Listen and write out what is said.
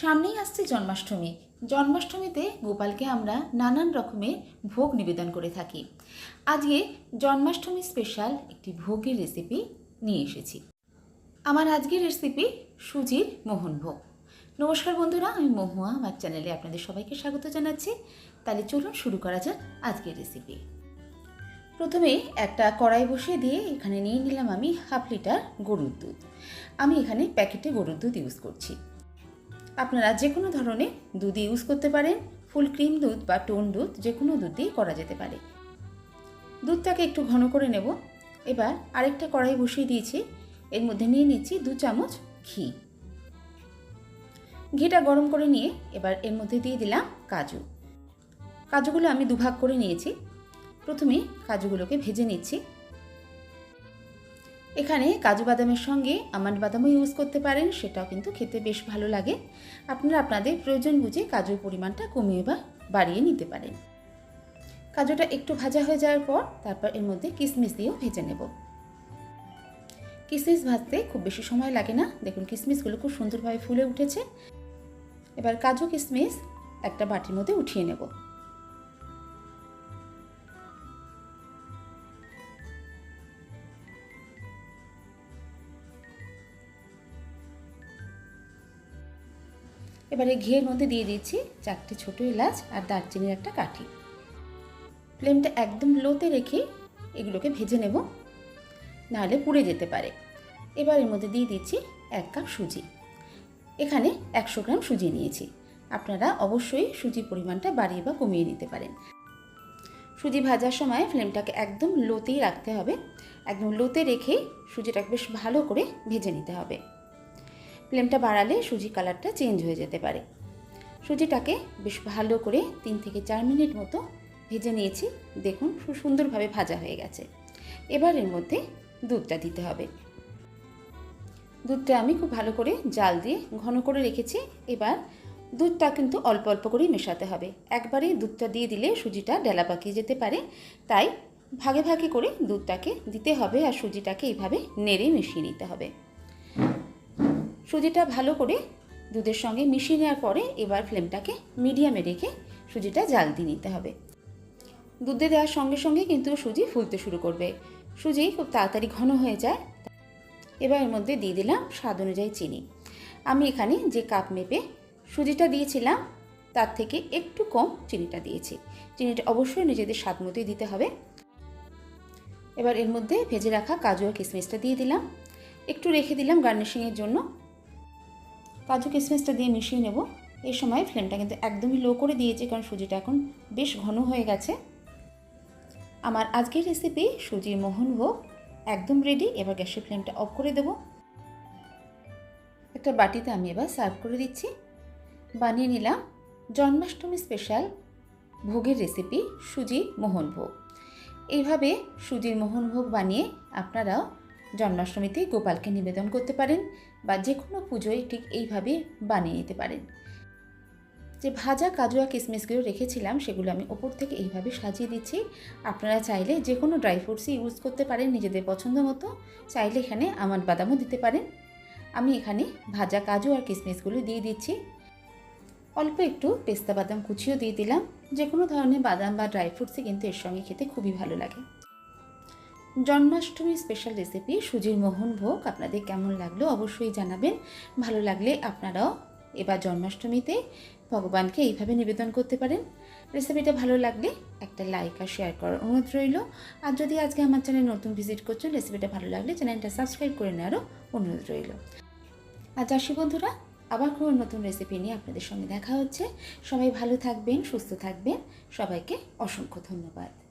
সামনেই আসছে জন্মাষ্টমী। জন্মাষ্টমীতে গোপালকে আমরা নানান রকমের ভোগ নিবেদন করে থাকি। আজকে জন্মাষ্টমী স্পেশাল একটি ভোগের রেসিপি নিয়ে এসেছি। আমার আজকের রেসিপি সুজির মোহনভোগ নমস্কার বন্ধুরা, আমি মহুয়া, আমার চ্যানেলে আপনাদের সবাইকে স্বাগত জানাচ্ছি। তাহলে চলুন শুরু করা যাক আজকের রেসিপি প্রথমে একটা কড়াই বসিয়ে দিয়ে এখানে নিয়ে নিলাম আমি হাফ লিটার গরুর দুধ। আমি এখানে প্যাকেটে গরুর দুধ ইউজ করছি। আপনারা যে কোনো ধরনের দুধ ইউজ করতে পারেন। ফুল ক্রিম দুধ বা টোন দুধ যে কোনো দুধ দিয়েই করা যেতে পারে। দুধটাকে একটু ঘন করে নেব। এবার আরেকটা কড়াই বসিয়ে দিয়েছি। এর মধ্যে নিয়ে নিচ্ছি দু চামচ ঘি। ঘিটা গরম করে নিয়ে এবার এর মধ্যে দিয়ে দিলাম কাজু। কাজুগুলো আমি দুভাগ করে নিয়েছি। প্রথমে কাজুগুলোকে ভেজে নিচ্ছি। এখানে কাজু বাদামের সঙ্গে আমন্ড বাদামও ইউজ করতে পারেন, সেটাও কিন্তু খেতে বেশ ভালো লাগে। আপনারা আপনাদের প্রয়োজন বুঝে কাজুর পরিমাণটা কমিয়ে বা বাড়িয়ে নিতে পারেন। কাজুটা একটু ভাজা হয়ে যাওয়ার পর তারপর এর মধ্যে কিশমিশ দিয়েও ভেজে নেব। কিশমিশ ভাজতে খুব বেশি সময় লাগে না। দেখুন কিশমিশগুলো খুব সুন্দরভাবে ফুলে উঠেছে। এবার কাজু কিশমিশ একটা বাটির মধ্যে উঠিয়ে নেব। এবারে ঘিয়ের মধ্যে দিয়ে দিচ্ছি চারটে ছোটো এলাচ আর দারচিনির একটা কাঠি। ফ্লেমটা একদম লোতে রেখে এগুলোকে ভেজে নেব, নাহলে পুড়ে যেতে পারে। এবার এর মধ্যে দিয়ে দিচ্ছি এক কাপ সুজি। এখানে একশো গ্রাম সুজি নিয়েছি। আপনারা অবশ্যই সুজির পরিমাণটা বাড়িয়ে বা কমিয়ে নিতে পারেন। সুজি ভাজার সময় ফ্লেমটাকে একদম লোতেই রাখতে হবে। একদম লোতে রেখে সুজিটাকে বেশ ভালো করে ভেজে নিতে হবে। ফ্লেমটা বাড়ালে সুজি কালারটা চেঞ্জ হয়ে যেতে পারে। সুজিটাকে বেশ ভালো করে তিন থেকে চার মিনিট মতো ভেজে নিয়েছি। দেখুন সুন্দরভাবে ভাজা হয়ে গেছে। এবার এর মধ্যে দুধটা দিতে হবে। দুধটা আমি খুব ভালো করে জাল দিয়ে ঘন করে রেখেছি। এবার দুধটা কিন্তু অল্প অল্প করেই মেশাতে হবে। একবারেই দুধটা দিয়ে দিলে সুজিটা ডেলা পাকিয়ে যেতে পারে। তাই ভাগে ভাগে করে দুধটাকে দিতে হবে আর সুজিটাকে এইভাবে নেড়ে মিশিয়ে নিতে হবে। সুজিটা ভালো করে দুধের সঙ্গে মিশিয়ে নেওয়ার পরে এবার ফ্লেমটাকে মিডিয়ামে রেখে সুজিটা জাল দিয়ে নিতে হবে। দুধে দেওয়ার সঙ্গে সঙ্গে কিন্তু সুজি ফুলতে শুরু করবে। সুজি খুব তাড়াতাড়ি ঘন হয়ে যায়। এবার এর মধ্যে দিয়ে দিলাম স্বাদ অনুযায়ী চিনি। আমি এখানে যে কাপ মেপে সুজিটা দিয়েছিলাম, তার থেকে একটু কম চিনিটা দিয়েছি। চিনিটা অবশ্যই নিজেদের স্বাদ মতোই দিতে হবে। এবার এর মধ্যে ভেজে রাখা কাজু আর কিশমিশটা দিয়ে দিলাম। একটু রেখে দিলাম গার্নিশিংয়ের জন্য। কাজু কিশমিশটা দিয়ে মিশিয়ে নেব। এই সময় ফ্লেমটা কিন্তু একদমই লো করে দিয়েছি, কারণ সুজিটা এখন বেশ ঘন হয়ে গেছে। আমার আজকের রেসিপি সুজির মোহনভোগ একদম রেডি এবার গ্যাসের ফ্লেমটা অফ করে দেব। একটা বাটিতে আমি এবার সার্ভ করে দিচ্ছি। বানিয়ে নিলাম জন্মাষ্টমী স্পেশাল ভোগের রেসিপি সুজি মোহনভোগ এইভাবে সুজির মোহনভোগ বানিয়ে আপনারাও জন্মাষ্টমীতে গোপালকে নিবেদন করতে পারেন বা যে কোনো পুজোয় ঠিক এইভাবে বানিয়ে নিতে পারেন। যে ভাজা কাজু আর কিশমিশগুলো রেখেছিলাম, সেগুলো আমি ওপর থেকে এইভাবে সাজিয়ে দিচ্ছি। আপনারা চাইলে যে কোনো ড্রাই ফ্রুটসই ইউজ করতে পারেন নিজেদের পছন্দ মতো। চাইলে এখানে আমার বাদামও দিতে পারেন। আমি এখানে ভাজা কাজু আর কিসমিসগুলো দিয়ে দিচ্ছি। অল্প একটু পেস্তা বাদাম কুচিও দিয়ে দিলাম। যে কোনো ধরনের বাদাম বা ড্রাই ফ্রুটসই কিন্তু এর সঙ্গে খেতে খুবই ভালো লাগে। জন্মাষ্টমী স্পেশাল রেসিপি সুজির মোহন ভোগ আপনাদের কেমন লাগল অবশ্যই জানাবেন। ভালো লাগলে আপনারাও এবার জন্মাষ্টমীতে ভগবানকে এইভাবে নিবেদন করতে পারেন। রেসিপিটা ভালো লাগলে একটা লাইক আর শেয়ার করার অনুরোধ রইল। আর যদি আজকে আমার চ্যানেল নতুন ভিজিট করছেন রেসিপিটা ভালো লাগলে চ্যানেলটা সাবস্ক্রাইব করে নেওয়ারও অনুরোধ রইল। আজ আসি বন্ধুরা, আবার কোনো নতুন রেসিপি নিয়ে আপনাদের সঙ্গে দেখা হচ্ছে। সবাই ভালো থাকবেন, সুস্থ থাকবেন। সবাইকে অসংখ্য ধন্যবাদ।